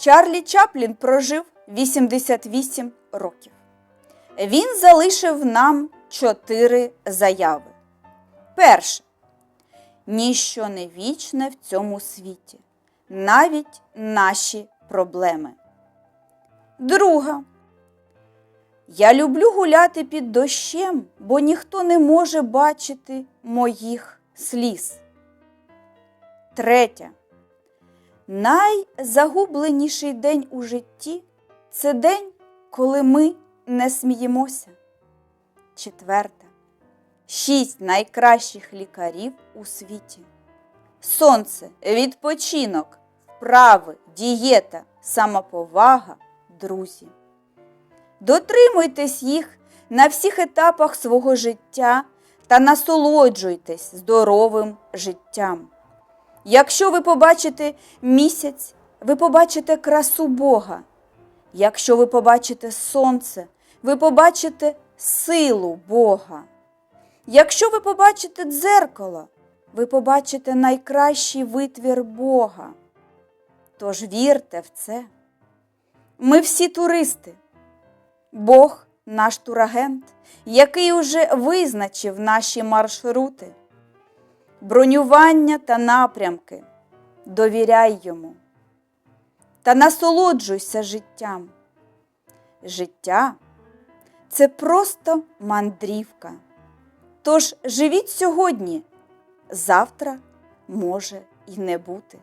Чарлі Чаплін прожив 88 років. Він залишив нам чотири заяви. Перше. Ніщо не вічне в цьому світі, навіть наші проблеми. Друга. Я люблю гуляти під дощем, бо ніхто не може бачити моїх сліз. Третя. Найзагубленіший день у житті це день, коли ми не сміємося. Четверта. Шість найкращих лікарів у світі. Сонце, відпочинок, вправи, дієта, самоповага, друзі. Дотримуйтесь їх на всіх етапах свого життя та насолоджуйтесь здоровим життям. Якщо ви побачите місяць, ви побачите красу Бога. Якщо ви побачите сонце, ви побачите силу Бога. Якщо ви побачите дзеркало, ви побачите найкращий витвір Бога. Тож вірте в це. Ми всі туристи. Бог наш турагент, який уже визначив наші маршрути, бронювання та напрямки. Довіряй йому та насолоджуйся життям. Життя це просто мандрівка. Тож живіть сьогодні, завтра може і не бути.